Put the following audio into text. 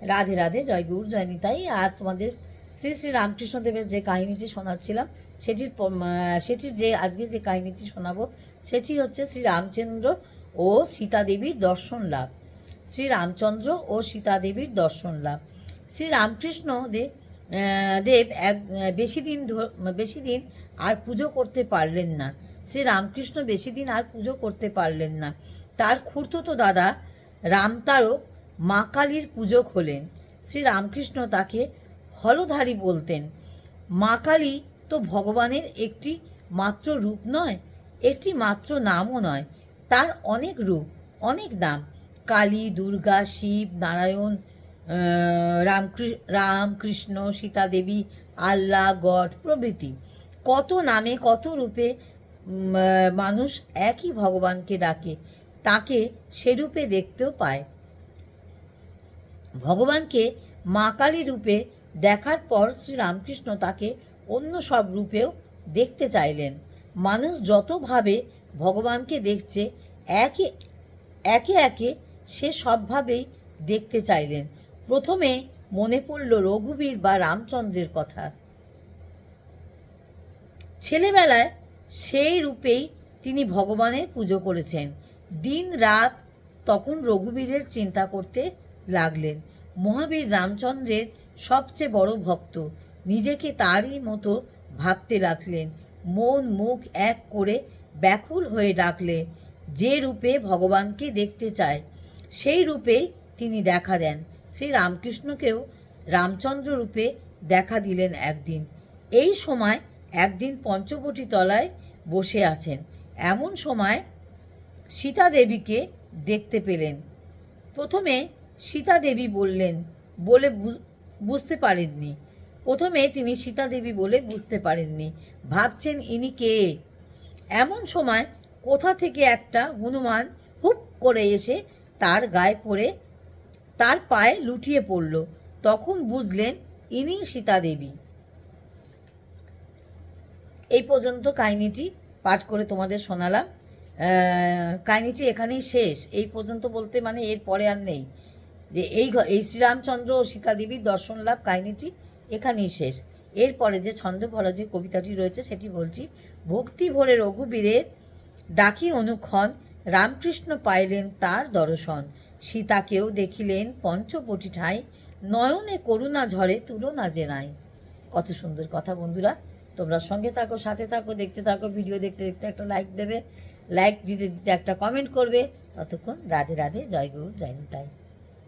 রাধে রাধে, জয় গৌর, জয় নিতাই। আজ তোমাদের শ্রী শ্রী রামকৃষ্ণদেবের যে কাহিনীটি শোনাচ্ছিলাম, সেটির সেটির যে আজকে যে কাহিনীটি শোনাবো, সেটি হচ্ছে শ্রী রামচন্দ্র ও সীতা দেবীর দর্শন লাভ। শ্রী রামচন্দ্র ও সীতা দেবীর দর্শন লাভ। শ্রী রামকৃষ্ণ দেব দেব এক বেশি দিন বেশি দিন আর পুজো করতে পারলেন না। শ্রী রামকৃষ্ণ বেশি দিন আর পুজো করতে পারলেন না। তার খুড়তুতো দাদা রামতারক মা কালীর পূজক হলেন শ্রী রামকৃষ্ণ তাকে হলধারী বলতেন। মা কালী তো ভগবানের একটি মাত্র রূপ নয় একটি মাত্র নামও নয় তার অনেক রূপ অনেক নাম। কালী দুর্গা শিব নারায়ণ আহ, রামকৃ- রাম কৃষ্ণ সীতা দেবী আল্লাহ গড প্রভৃতি। কত নামে কত রূপে মানুষ একই ভগবানকে ডাকে তাকে সেরূপে দেখতেও পায়। ভগবানকে মা কালী রূপে দেখার পর শ্রীরামকৃষ্ণ তাকে অন্য সব রূপেও দেখতে চাইলেন। মানুষ যতভাবে ভগবানকে দেখছে, একে একে একে সে সবভাবেই দেখতে চাইলেন। প্রথমে মনে পড়ল রঘুবীর বা রামচন্দ্রের কথা। ছেলেবেলায় সেই রূপেই তিনি ভগবানের পুজো করেছেন। দিন রাত তখন রঘুবীরের চিন্তা করতে লাগলেন। মহাবীর রামচন্দ্রের সবচেয়ে বড় ভক্ত। নিজেকে তারই মতো ভাবতে লাগলেন। মন মুখ এক করে ব্যাকুল হয়ে ডাকলে যে রূপে ভগবানকে দেখতে চায়, সেই রূপেই তিনি দেখা দেন। শ্রী রামকৃষ্ণকেও রামচন্দ্র রূপে দেখা দিলেন একদিন। এই সময় একদিন পঞ্চবটী তলায় বসে আছেন। এমন সময় সীতা দেবীকে দেখতে পেলেন। প্রথমে সীতা দেবী বললেন বলে বুঝ- বুঝতে পারেননি। প্রথমে তিনি সীতা দেবী বলে বুঝতে পারেননি। ভাবছেন ইনি কে? এমন সময় কোথা থেকে একটা হনুমান হুপ করে এসে তার গায়ে পড়ে, তার পায়ে লুটিয়ে পড়ল। তখন বুঝলেন ইনি সীতা দেবী এই পর্যন্ত কাহিনীটি পাঠ করে তোমাদের শোনালাম। কাহিনীটি এখানেই শেষ। এই পর্যন্ত বলতে মানে এর পরে আর নেই। যে এই এই শ্রীরামচন্দ্র ও সীতা দেবীর দর্শন লাভ কাহিনীটি এখানেই শেষ। এরপরে যে ছন্দ ভরা যে কবিতাটি রয়েছে, সেটি বলছি, ভক্তি ভরে রঘুবীরের ডাকি অনুক্ষণ, রামকৃষ্ণ পাইলেন তার দর্শন। সীতাকেও দেখিলেন পঞ্চপটি ঠাই, নয়নে করুণা ঝরে তুলনা যে নাই। কত সুন্দর কথা বন্ধুরা। তোমরা সঙ্গে থাকো, সাথে থাকো, দেখতে থাকো, ভিডিও দেখতে দেখতে একটা লাইক দেবে লাইক দিতে দিতে একটা কমেন্ট করবে। ততক্ষণ রাধে রাধে, জয় গুরু, জয় নিতাই।